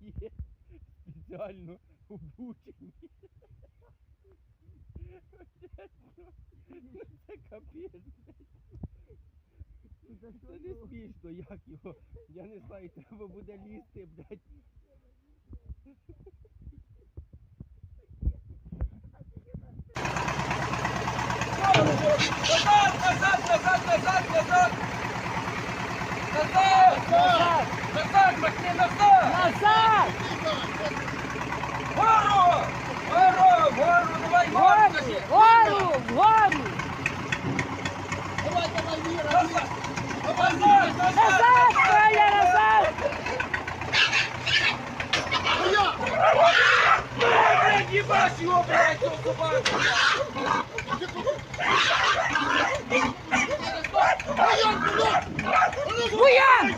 є спеціально обучені. Ну, Це капець. Це не смішно, як його. Я не знаю, треба буде лізти, блядь. Назад, назад, назад, назад, назад! Назад! Назад! Назад, махни назад! Назад! Вгору! Вгору! Вгору! Давай вгору! махни. Вгору! Вгору! Назад! Назад! Назад! Назад! Коля, назад! Блядь, їбаш його, блядь, цього собаку! Буян!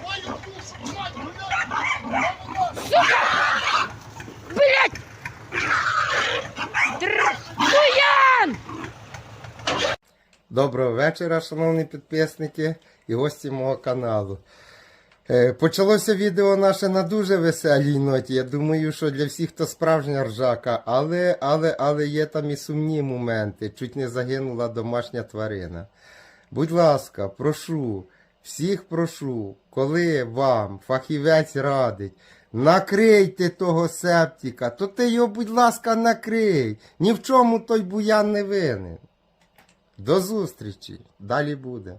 Блять! Буян! Доброго вечора, шановні підписники і гості мого каналу. Е, Почалося відео наше на дуже веселій ноті. Я думаю, що для всіх то справжня ржака, але, але, але є там і сумні моменти. Чуть не загинула домашня тварина. Будь ласка, прошу, всіх прошу, коли вам фахівець радить, накрийте того септика, то ти його, будь ласка, накрий. Ні в чому той буян не винен. До зустрічі. Далі буде.